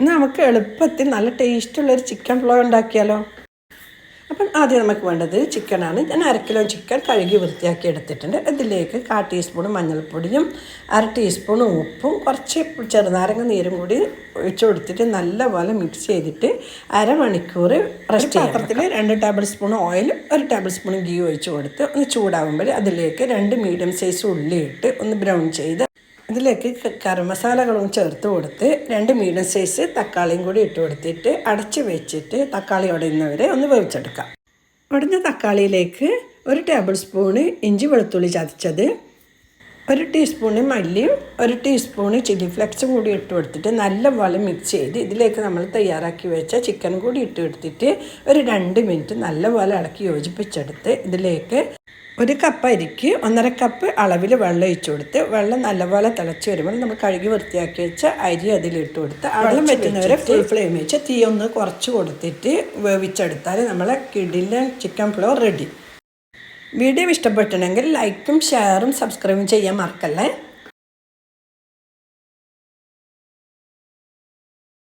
നമുക്ക് എളുപ്പത്തിൽ നല്ല ടേസ്റ്റുള്ളൊരു ചിക്കൻ ഫ്ലോ ഉണ്ടാക്കിയാലോ? അപ്പം ആദ്യം നമുക്ക് വേണ്ടത് ചിക്കനാണ്. ഞാൻ അര കിലോ ചിക്കൻ കഴുകി വൃത്തിയാക്കി എടുത്തിട്ടുണ്ട്. ഇതിലേക്ക് കാ ടീസ്പൂൺ മഞ്ഞൾപ്പൊടിയും അര ടീസ്പൂൺ ഉപ്പും കുറച്ച് ചെറുനാരങ്ങ നീരും കൂടി ഒഴിച്ചു കൊടുത്തിട്ട് നല്ലപോലെ മിക്സ് ചെയ്തിട്ട് അരമണിക്കൂർ റെസ്റ്റ് പാത്രത്തിൽ രണ്ട് ടേബിൾ സ്പൂൺ ഓയിൽ ഒരു ടേബിൾ സ്പൂൺ ഗീ ഒഴിച്ച് കൊടുത്ത് ഒന്ന് ചൂടാകുമ്പോൾ അതിലേക്ക് രണ്ട് മീഡിയം സൈസ് ഉള്ളി ഇട്ട് ഒന്ന് ബ്രൗൺ ചെയ്ത് ഇതിലേക്ക് കരമസാലകളും ചേർത്ത് കൊടുത്ത് രണ്ട് മീഡിയം സൈസ് തക്കാളിയും കൂടി ഇട്ട് കൊടുത്തിട്ട് അടച്ച് വെച്ചിട്ട് തക്കാളി ഉടയുന്നവരെ ഒന്ന് വേവിച്ചെടുക്കാം. ഉടഞ്ഞ തക്കാളിയിലേക്ക് ഒരു ടേബിൾ സ്പൂണ് ഇഞ്ചി വെളുത്തുള്ളി ചതച്ചത് ഒരു ടീസ്പൂണ് മല്ലിയും ഒരു ടീസ്പൂണ് ചില്ലി ഫ്ലെക്സും കൂടി ഇട്ട് കൊടുത്തിട്ട് നല്ലപോലെ മിക്സ് ചെയ്ത് ഇതിലേക്ക് നമ്മൾ തയ്യാറാക്കി വെച്ച ചിക്കൻ കൂടി ഇട്ട് കൊടുത്തിട്ട് ഒരു രണ്ട് മിനിറ്റ് നല്ലപോലെ ഇളക്കി യോജിപ്പിച്ചെടുത്ത് ഇതിലേക്ക് ഒരു കപ്പ് അരിക്ക് ഒന്നര കപ്പ് അളവിൽ വെള്ളം ഒഴിച്ചു കൊടുത്ത് വെള്ളം നല്ലപോലെ തിളച്ച് വരുമ്പോൾ നമ്മൾ കഴുകി വൃത്തിയാക്കി വെച്ച അരി അതിലിട്ട് കൊടുത്ത് വെള്ളം വെറ്റുന്നവരെ ഫുൾ ഫ്ലെയിം വെച്ച് തീ ഒന്ന് കുറച്ച് കൊടുത്തിട്ട് വേവിച്ചെടുത്താൽ നമ്മളെ കിടിലെ ചിക്കൻ ഫ്ലോ റെഡി വീഡിയോ ഇഷ്ടപ്പെട്ടിട്ടുണ്ടെങ്കിൽ ലൈക്കും ഷെയറും സബ്സ്ക്രൈബും ചെയ്യാൻ മറക്കല്ലേ?